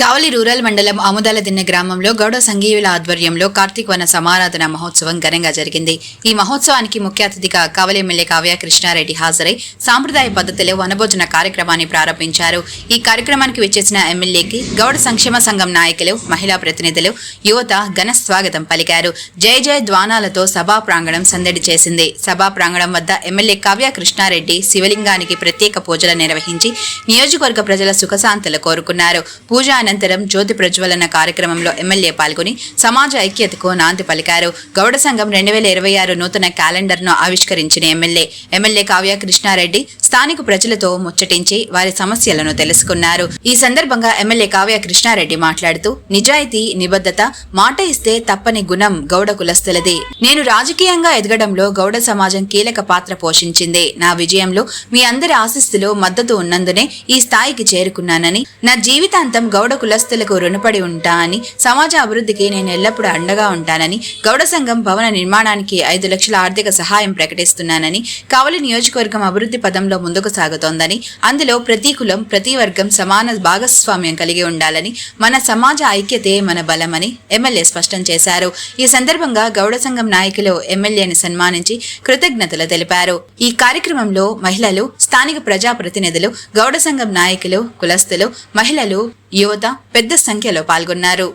కావలి rural మండలం ఆముదాల దిన్నె గ్రామంలో గౌడ సంఘీయుల ఆధ్వర్యంలో కార్తీక్ వన సమారాధన మహోత్సవం ఘనంగా జరిగింది. ఈ మహోత్సవానికి ముఖ్య అతిథిగా కావలి ఎమ్మెల్యే కావ్య కృష్ణారెడ్డి హాజరై సాంప్రదాయ పద్ధతిలో వనభోజన కార్యక్రమాన్ని ప్రారంభించారు. ఈ కార్యక్రమానికి విచ్చేసిన ఎమ్మెల్యేకి గౌడ సంక్షేమ సంఘం నాయకులు మహిళా ప్రతినిధులు యువత ఘన స్వాగతం పలికారు. జయ జయ ద్వానాలతో సభా ప్రాంగణం సందడి చేసింది. సభా ప్రాంగణం వద్ద ఎమ్మెల్యే కావ్య కృష్ణారెడ్డి శివలింగానికి ప్రత్యేక పూజలు నిర్వహించి నియోజకవర్గ ప్రజల సుఖశాంతులు కోరుకున్నారు. పూజ అనంతరం జ్యోతి ప్రజ్వలన కార్యక్రమంలో ఎమ్మెల్యే పాల్గొని సమాజ ఐక్యతకు నాంది పలికారు. గౌడ సంఘం రెండు వేల ఇరవై ఆరు నూతన క్యాలెండర్ను ఆవిష్కరించిన ఎమ్మెల్యే ఎమ్మెల్యే కావ్య కృష్ణారెడ్డి స్థానిక ప్రజలతో ముచ్చటించి వారి సమస్యలను తెలుసుకున్నారు. ఈ సందర్భంగా ఎమ్మెల్యే కావ్య కృష్ణారెడ్డి మాట్లాడుతూ నిజాయితీ నిబద్ధత మాట ఇస్తే తప్పని గుణం గౌడ కులస్తులది. నేను రాజకీయంగా ఎదగడంలో గౌడ సమాజం కీలక పాత్ర పోషించింది. నా విజయంలో మీ అందరి ఆశిస్తులు మద్దతు ఉన్నందునే ఈ స్థాయికి చేరుకున్నానని నా జీవితాంతం గౌడ కులస్తులకు రుణపడి ఉంటా అని సమాజ అభివృద్ధికి నేను ఎల్లప్పుడూ అండగా ఉంటానని గౌడ సంఘం భవన నిర్మాణానికి ఐదు లక్షల ఆర్థిక సహాయం ప్రకటిస్తున్నానని కావలి నియోజకవర్గం అభివృద్ధి పదంలో ముందుకు సాగుతోందని అందులో ప్రతి కులం ప్రతి వర్గం సమాన భాగస్వామ్యం కలిగి ఉండాలని మన సమాజ ఐక్యతే మన బలమని ఎమ్మెల్యే స్పష్టం చేశారు. ఈ సందర్భంగా గౌడ సంఘం నాయకులు ఎమ్మెల్యేని సన్మానించి కృతజ్ఞతలు తెలిపారు. ఈ కార్యక్రమంలో మహిళలు స్థానిక ప్రజాప్రతినిధులు గౌడ సంఘం నాయకులు కులస్తులు మహిళలు యువత పెద్ద సంఖ్యలో పాల్గొన్నారు.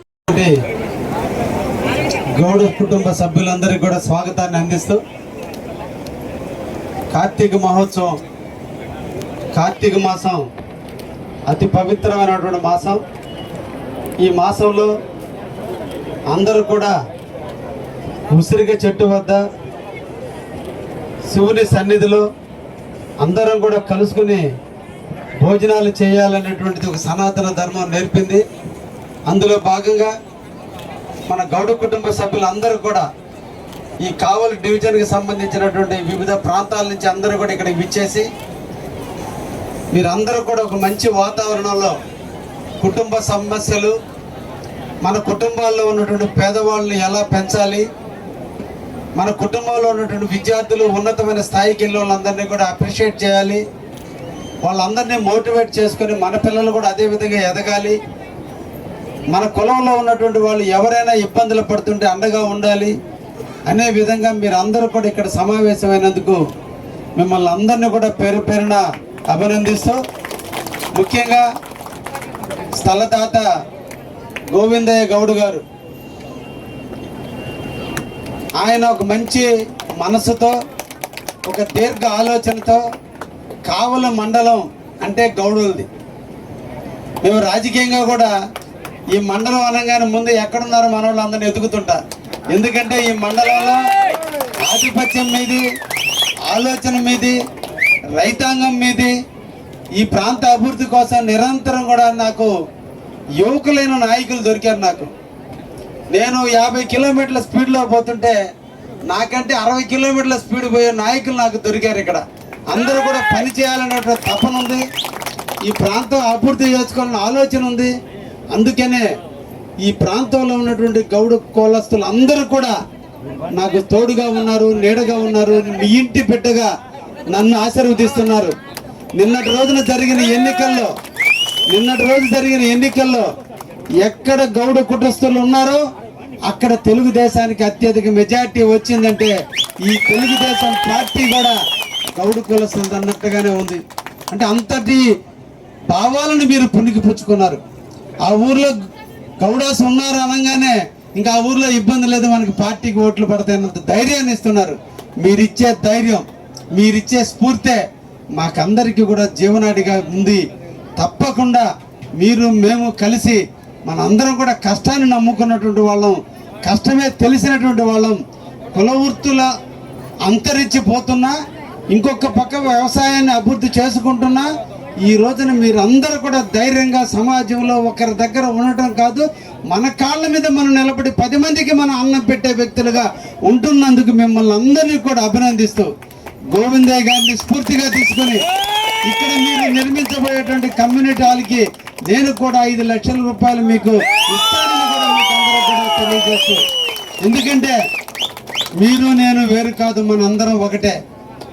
గౌడ కుటుంబ సభ్యులందరికీ కూడా స్వాగతాన్ని అందిస్తూ కార్తీక మహోత్సవం కార్తీక మాసం అతి పవిత్రమైనటువంటి మాసం. ఈ మాసంలో అందరూ కూడా ఉసిరిక చెట్టు వద్ద శివుని సన్నిధిలో అందరం కూడా కలుసుకుని భోజనాలు చేయాలనేటువంటిది ఒక సనాతన ధర్మం నేర్పింది. అందులో భాగంగా మన గౌడ కుటుంబ సభ్యులందరూ కూడా ఈ కావలి డివిజన్కి సంబంధించినటువంటి వివిధ ప్రాంతాల నుంచి అందరూ కూడా ఇక్కడికి విచ్చేసి మీరందరూ కూడా ఒక మంచి వాతావరణంలో కుటుంబ సమస్యలు మన కుటుంబాల్లో ఉన్నటువంటి పేదవాళ్ళని ఎలా పెంచాలి మన కుటుంబంలో ఉన్నటువంటి విద్యార్థులు ఉన్నతమైన స్థాయికి వెళ్ళే వాళ్ళందరినీ కూడా అప్రిషియేట్ చేయాలి. వాళ్ళందరినీ మోటివేట్ చేసుకొని మన పిల్లలు కూడా అదే విధంగా ఎదగాలి. మన కులంలో ఉన్నటువంటి వాళ్ళు ఎవరైనా ఇబ్బందులు పడుతుంటే అండగా ఉండాలి. అనే విధంగా మీరు అందరూ కూడా ఇక్కడ సమావేశమైనందుకు మిమ్మల్ని అందరినీ కూడా పేరు పేరున అభినందిస్తూ ముఖ్యంగా స్థలదాత గోవిందయ్య గౌడ్ గారు. ఆయన ఒక మంచి మనసుతో ఒక దీర్ఘ ఆలోచనతో కావల మండలం అంటే గౌడులది మేము రాజకీయంగా కూడా ఈ మండలం అనగానే ముందు ఎక్కడున్నారో మన వాళ్ళు అందరిని ఎదుగుతుంటా. ఎందుకంటే ఈ మండలంలో ఆధిపత్యం మీది ఆలోచన మీది రైతాంగం మీది ఈ ప్రాంత అభివృద్ధి కోసం నిరంతరం కూడా నాకు యువకులైన నాయకులు దొరికారు నాకు. నేను యాభై కిలోమీటర్ల స్పీడ్లో పోతుంటే నాకంటే అరవై కిలోమీటర్ల స్పీడ్ పోయే నాయకులు నాకు దొరికారు ఇక్కడ. అందరూ కూడా పని చేయాలనేటువంటి తపన ఉంది. ఈ ప్రాంతం అభివృద్ధి చేసుకోవాలన్న ఆలోచన ఉంది. అందుకనే ఈ ప్రాంతంలో ఉన్నటువంటి గౌడ కోలస్తులు అందరూ కూడా నాకు తోడుగా ఉన్నారు నీడగా ఉన్నారు మీ ఇంటి బిడ్డగా నన్ను ఆశీర్వదిస్తున్నారు. నిన్నటి రోజున జరిగిన ఎన్నికల్లో నిన్నటి రోజు జరిగిన ఎన్నికల్లో ఎక్కడ గౌడ కుటుంబస్తులు ఉన్నారో అక్కడ తెలుగుదేశానికి అత్యధిక మెజార్టీ వచ్చిందంటే ఈ తెలుగుదేశం పార్టీ కూడా గౌడు కులస్తుంది అన్నట్టుగానే ఉంది. అంటే అంతటి భావాలను మీరు పుణికి పుచ్చుకున్నారు. ఆ ఊర్లో గౌడాస్ ఉన్నారు అనగానే ఇంకా ఆ ఊర్లో ఇబ్బంది లేదు మనకి పార్టీకి ఓట్లు పడతాయన్నంత ధైర్యాన్ని ఇస్తున్నారు. మీరిచ్చే ధైర్యం మీరిచ్చే స్ఫూర్తే మాకందరికీ కూడా జీవనాడిగా ఉంది. తప్పకుండా మీరు మేము కలిసి మన అందరం కూడా కష్టాన్ని నమ్ముకున్నటువంటి వాళ్ళం కష్టమే తెలిసినటువంటి వాళ్ళం. కుల వృత్తుల అంతరించిపోతున్నా ఇంకొక పక్క వ్యవసాయాన్ని అభివృద్ధి చేసుకుంటున్నా ఈ రోజున మీరందరూ కూడా ధైర్యంగా సమాజంలో ఒకరి దగ్గర ఉండటం కాదు మన కాళ్ళ మీద మనం నిలబడి పది మందికి మనం అన్నం పెట్టే వ్యక్తులుగా ఉంటున్నందుకు మిమ్మల్ని అందరినీ కూడా అభినందిస్తూ గోవిందయ్య గారిని స్ఫూర్తిగా తీసుకొని ఇక్కడ మీరు నిర్మించబోయేటువంటి కమ్యూనిటీ హాల్కి నేను కూడా ఐదు లక్షల రూపాయలు మీకు ఇస్తానని కూడా మీకు అందరూ కూడా తెలియజేస్తూ ఎందుకంటే మీరు నేను వేరు కాదు మన అందరం ఒకటే.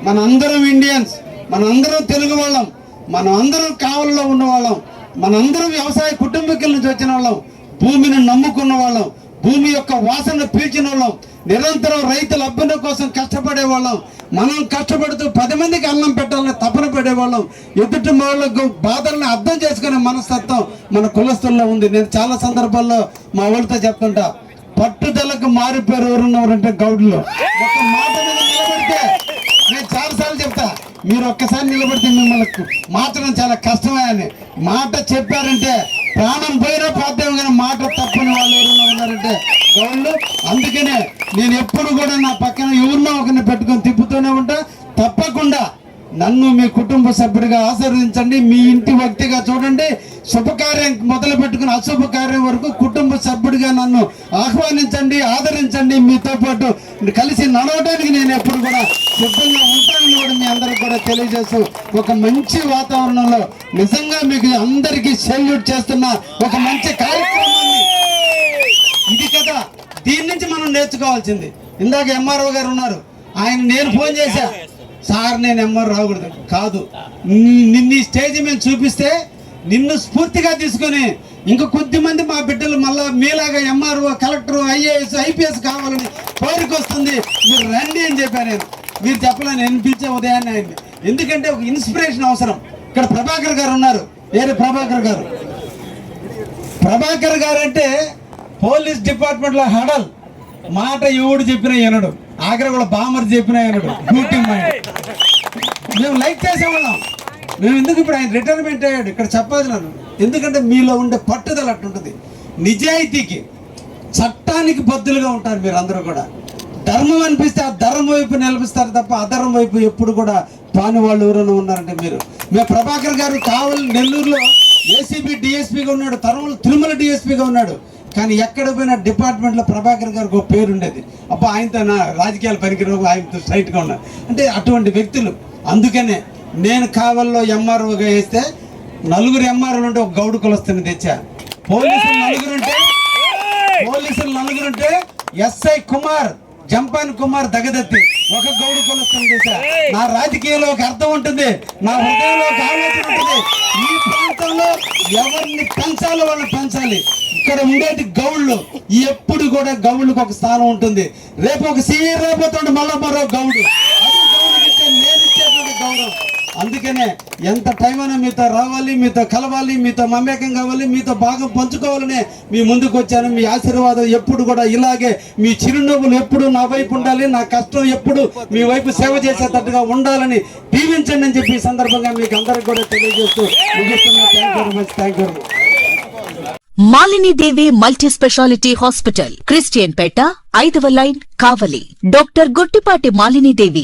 మన అందరం ఇండియన్స్ మనందరం తెలుగు వాళ్ళం మనం అందరం కావలలో ఉన్నవాళ్ళం మనందరం వ్యవసాయ కుటుంబీకుల నుంచి వచ్చిన వాళ్ళం భూమిని నమ్ముకున్న వాళ్ళం భూమి యొక్క వాసన పీల్చిన వాళ్ళం నిరంతరం రైతుల అభ్యున్న కోసం కష్టపడే వాళ్ళం మనం కష్టపడుతూ పది మందికి అన్నం పెట్టాలని తపన పడేవాళ్ళం ఎదుటి వాళ్ళకు బాధల్ని అర్థం చేసుకునే మనస్తత్వం మన కులస్తుల్లో ఉంది. నేను చాలా సందర్భాల్లో మా వాళ్ళతో చెప్తుంటా పట్టుదలకు మారిపోయారు ఎవరున్నారంటే గౌడ్లు. ఒక మాట మీద నేను చాలాసార్లు చెప్తా మీరు ఒక్కసారి నిలబడితే మిమ్మల్ని మాత్రం చాలా కష్టమే అని. మాట చెప్పారంటే ప్రాణం పోయినా పాద్యం కానీ మాట తప్పని వాళ్ళు ఎవరైనా ఉన్నారంటే గౌళ్ళు అందుకనే నేను ఎప్పుడు కూడా నా పక్కన ఎవరినో ఒకరిని పెట్టుకొని తిప్పుతూనే ఉంటా. తప్పకుండా నన్ను మీ కుటుంబ సభ్యుడిగా ఆశీర్వదించండి మీ ఇంటి వ్యక్తిగా చూడండి. శుభకార్యం మొదలు పెట్టుకుని అశుభ కార్యం వరకు కుటుంబ సభ్యుడిగా నన్ను ఆహ్వానించండి ఆదరించండి. మీతో పాటు కలిసి నడవడానికి నేను ఎప్పుడు కూడా సిద్ధంగా ఉంటానని కూడా మీ అందరికి కూడా తెలియజేస్తూ ఒక మంచి వాతావరణంలో నిజంగా మీకు అందరికీ సెల్యూట్ చేస్తున్న ఒక మంచి కార్యక్రమాన్ని. ఇది కదా దీని నుంచి మనం నేర్చుకోవాల్సింది. ఇందాక ఎంఆర్ఓ గారు ఉన్నారు. ఆయన నేను ఫోన్ చేశా. సార్ నేను ఎంఆర్ రాకూడదు. కాదు. నిన్న నిన్ను ఈ స్టేజ్ మీద చూపిస్తే నిన్ను స్ఫూర్తిగా తీసుకొని ఇంకా కొద్ది మంది మా బిడ్డలు మళ్ళా మీలాగా ఎంఆర్ఓ కలెక్టర్ ఐఏఎస్ ఐపీఎస్ కావాలని కోరిక వస్తుంది. మీరు రండి అని చెప్పాను నేను. మీరు చెప్పాలని వినిపించే ఉదయాన్నే ఆయన్ని ఎందుకంటే ఒక ఇన్స్పిరేషన్ అవసరం. ఇక్కడ ప్రభాకర్ గారు ఉన్నారు. వేరే ప్రభాకర్ గారు? ప్రభాకర్ గారు అంటే పోలీస్ డిపార్ట్మెంట్లో హడల్. మాట ఎవడు చెప్పిన ఎనడు ఆఖరి కూడా బామర్ చెప్పిన ఎనడు డ్యూటీ మైండ్. మేము లైక్ చేసేవాళ్ళం మేము ఎందుకు ఇప్పుడు ఆయన రిటైర్మెంట్ అయ్యాడు? ఇక్కడ చెప్పదు నన్ను. ఎందుకంటే మీలో ఉండే పట్టుదల అట్టుంటుంది నిజాయితీకి చట్టానికి బద్దులుగా ఉంటారు మీరు అందరూ కూడా. ధర్మం అనిపిస్తే ఆ ధర్మం వైపు నిలపిస్తారు తప్ప అధర్మం వైపు ఎప్పుడు కూడా పాని వాళ్ళు ఎవరైనా ఉన్నారంటే మీరు. మేము ప్రభాకర్ గారు కావలి నెల్లూరులో ఏసీబీ డిఎస్పీగా ఉన్నాడు. తరువులు తిరుమల డిఎస్పీగా ఉన్నాడు. కానీ ఎక్కడ పోయినా డిపార్ట్మెంట్లో ప్రభాకర్ గారికి ఒక పేరు ఉండేది. అబ్బా ఆయనతో నా రాజకీయాలు పనికిరావు ఆయనతో స్ట్రైట్గా ఉన్నారు అంటే అటువంటి వ్యక్తులు. అందుకనే నేను కావల్లో ఎంఆర్ఓగా వేస్తే నలుగురు ఎంఆర్ఓలు ఉంటే ఒక గౌడు కులస్తుని తెచ్చా. పోలీసులు నలుగురు ఉంటే పోలీసులు నలుగురుంటే ఎస్ఐ కుమార్ జంపాన్ కుమార్ దగదత్తి ఒక గౌడు కులస్తుని చేశా నా రాజకీయంలో ఒక అర్థం ఉంటుంది నా హృదయంలో ఒక ఆలోచన ఉంటుంది. ఈ ప్రాంతంలో ఎవరిని పెంచాలో వాళ్ళని పెంచాలి. ఇక్కడ ఉండేది గౌళ్ళు. ఎప్పుడు కూడా గౌళ్ళకు ఒక స్థానం ఉంటుంది. రేపు ఒక సీనియర్ రేపోతుండే మళ్ళా మరో గౌడు. అది ఇచ్చే నేను ఇచ్చేటువంటి గౌరవం. అందుకనే ఎంత టైం అయినా మీతో రావాలి మీతో కలవాలి మీతో మమేకం కావాలి మీతో భాగం పంచుకోవాలనే మీ ముందుకు వచ్చాను. మీ ఆశీర్వాదం ఎప్పుడు కూడా ఇలాగే మీ చిరునవ్వులు ఎప్పుడు నా వైపు ఉండాలి నా కష్టం ఎప్పుడు మీ వైపు సేవ చేసేటట్టుగా ఉండాలని దీవించండి అని చెప్పి ఈ సందర్భంగా మీకు అందరికి కూడా తెలియజేస్తూ ముగిస్తున్నా. Thank you very much thank you Malini Devi multi speciality hospital Christianpet ఐదవ line Kavali. Doctor Guttipati Malini Devi.